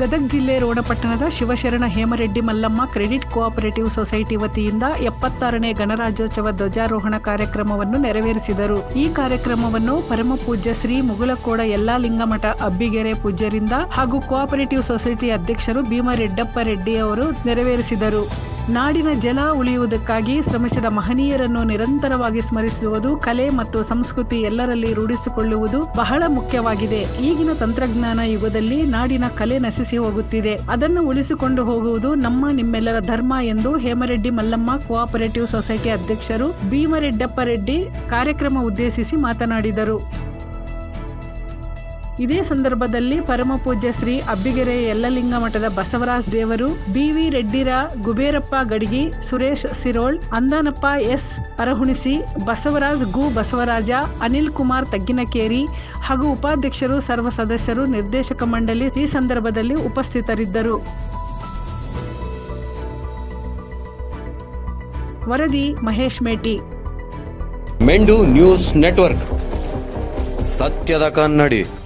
ಗದಗ ಜಿಲ್ಲೆ ರೋಣಪಟ್ಟಣದ Shivasharana Hemareddy Mallamma credit cooperative society ವತಿಯಿಂದ ಎಪ್ಪತ್ತಾರನೇ ಗಣರಾಜ್ಯೋತ್ಸವ ಧ್ವಜಾರೋಹಣ ಕಾರ್ಯಕ್ರಮವನ್ನು ನೆರವೇರಿಸಿದರು. ಈ ಕಾರ್ಯಕ್ರಮವನ್ನು ಪರಮಪೂಜ್ಯ ಶ್ರೀ ಮುಗುಲಕೋಡ ಯಲ್ಲಾಲಿಂಗಮಠ ಅಬ್ಬಿಗೆರೆ ಪೂಜ್ಯರಿಂದ ಹಾಗೂ ಕೋಆಪರೇಟಿವ್ ಸೊಸೈಟಿ ಅಧ್ಯಕ್ಷರು ಭೀಮರೆಡ್ಡಪ್ಪ ರೆಡ್ಡಿ ಅವರು ನೆರವೇರಿಸಿದರು. ನಾಡಿನ ಜಲ ಉಳಿಯುವುದಕ್ಕಾಗಿ ಶ್ರಮಿಸಿದ ಮಹನೀಯರನ್ನು ನಿರಂತರವಾಗಿ ಸ್ಮರಿಸುವುದು ಕಲೆ ಮತ್ತು ಸಂಸ್ಕೃತಿ ಎಲ್ಲರಲ್ಲಿ ರೂಢಿಸಿಕೊಳ್ಳುವುದು ಬಹಳ ಮುಖ್ಯವಾಗಿದೆ. ಈಗಿನ ತಂತ್ರಜ್ಞಾನ ಯುಗದಲ್ಲಿ ನಾಡಿನ ಕಲೆ ನಶಿಸಿ ಹೋಗುತ್ತಿದೆ. ಅದನ್ನು ಉಳಿಸಿಕೊಂಡು ಹೋಗುವುದು ನಮ್ಮ ನಿಮ್ಮೆಲ್ಲರ ಧರ್ಮ ಎಂದು ಹೇಮರೆಡ್ಡಿ ಮಲ್ಲಮ್ಮ ಕೋಆಪರೇಟಿವ್ ಸೊಸೈಟಿ ಅಧ್ಯಕ್ಷರು ಭೀಮರೆಡ್ಡಪ್ಪ ರೆಡ್ಡಿ ಕಾರ್ಯಕ್ರಮ ಉದ್ದೇಶಿಸಿ ಮಾತನಾಡಿದರು. ಇದೇ ಸಂದರ್ಭದಲ್ಲಿ ಪರಮಪೂಜ್ಯ ಶ್ರೀ ಅಬ್ಬಿಗೆರೆ ಯಲ್ಲಲಿಂಗ ಮಠದ ಬಸವರಾಜ್ ದೇವರು, ಬಿವಿ ರೆಡ್ಡಿರ ಗುಬೇರಪ್ಪ ಗಡಿಗಿ, ಸುರೇಶ್ ಸಿರೋಳ್, ಅಂದಾನಪ್ಪ ಎಸ್ ಅರಹುಣಿಸಿ, ಬಸವರಾಜ್ ಗು ಬಸವರಾಜ, ಅನಿಲ್ ಕುಮಾರ್ ತಗ್ಗಿನಕೇರಿ ಹಾಗೂ ಉಪಾಧ್ಯಕ್ಷರು, ಸರ್ವ ಸದಸ್ಯರು, ನಿರ್ದೇಶಕ ಮಂಡಳಿ ಈ ಸಂದರ್ಭದಲ್ಲಿ ಉಪಸ್ಥಿತರಿದ್ದರು. ವರದಿ ಮಹೇಶ್ ಮೇಟಿ. Mendu news network. ಸತ್ಯದ ಕನ್ನಡಿ.